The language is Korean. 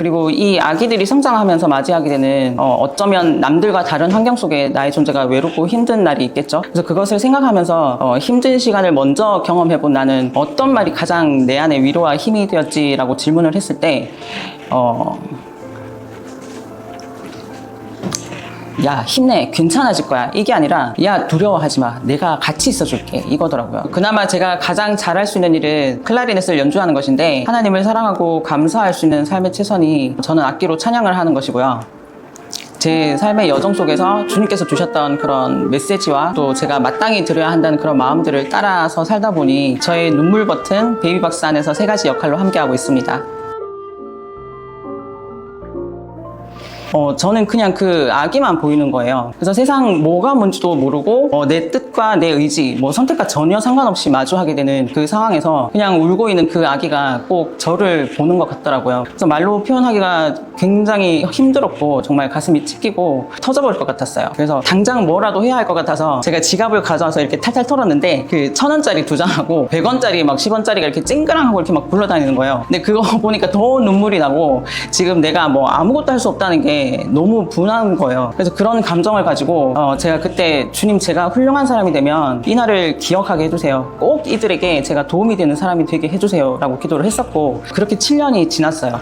그리고 이 아기들이 성장하면서 맞이하게 되는 어, 쩌면 남들과 다른 환경 속에 나의 존재가 외롭고 힘든 날이 있겠죠. 그래서 그것을 생각하면서 어, 힘든 시간을 먼저 경험해본 나는 어떤 말이 가장 내 안에 위로와 힘이 되었지라고 질문을 했을 때 어, 야 힘내. 괜찮아질 거야. 이게 아니라 야 두려워하지 마. 내가 같이 있어줄게. 이거더라고요. 그나마 제가 가장 잘할 수 있는 일은 클라리넷을 연주하는 것인데 하나님을 사랑하고 감사할 수 있는 삶의 최선이 저는 악기로 찬양을 하는 것이고요. 제 삶의 여정 속에서 주님께서 주셨던 그런 메시지와 또 제가 마땅히 드려야 한다는 그런 마음들을 따라서 살다 보니 저의 눈물 버튼 베이비 박스 안에서 세 가지 역할로 함께하고 있습니다 어, 저는 그냥 그 아기만 보이는 거예요. 그래서 세상 뭐가 뭔지도 모르고 어, 내 뜻과 내 의지, 뭐 선택과 전혀 상관없이 마주하게 되는 그 상황에서 그냥 울고 있는 그 아기가 꼭 저를 보는 것 같더라고요. 그래서 말로 표현하기가 굉장히 힘들었고 정말 가슴이 찢기고 터져버릴 것 같았어요. 그래서 당장 뭐라도 해야 할 것 같아서 제가 지갑을 가져와서 이렇게 탈탈 털었는데 그 천 원짜리 두 장하고 백 원짜리 막 십 원짜리가 이렇게 쨍그랑하고 이렇게 막 굴러다니는 거예요. 근데 그거 보니까 더 눈물이 나고 지금 내가 뭐 아무것도 할 수 없다는 게 너무 분한 거예요. 그래서 그런 감정을 가지고 어, 제가 그때 주님 제가 훌륭한 사람이 되면 이 날을 기억하게 해주세요. 꼭 이들에게 제가 도움이 되는 사람이 되게 해주세요 라고 기도를 했었고 그렇게 7년이 지났어요.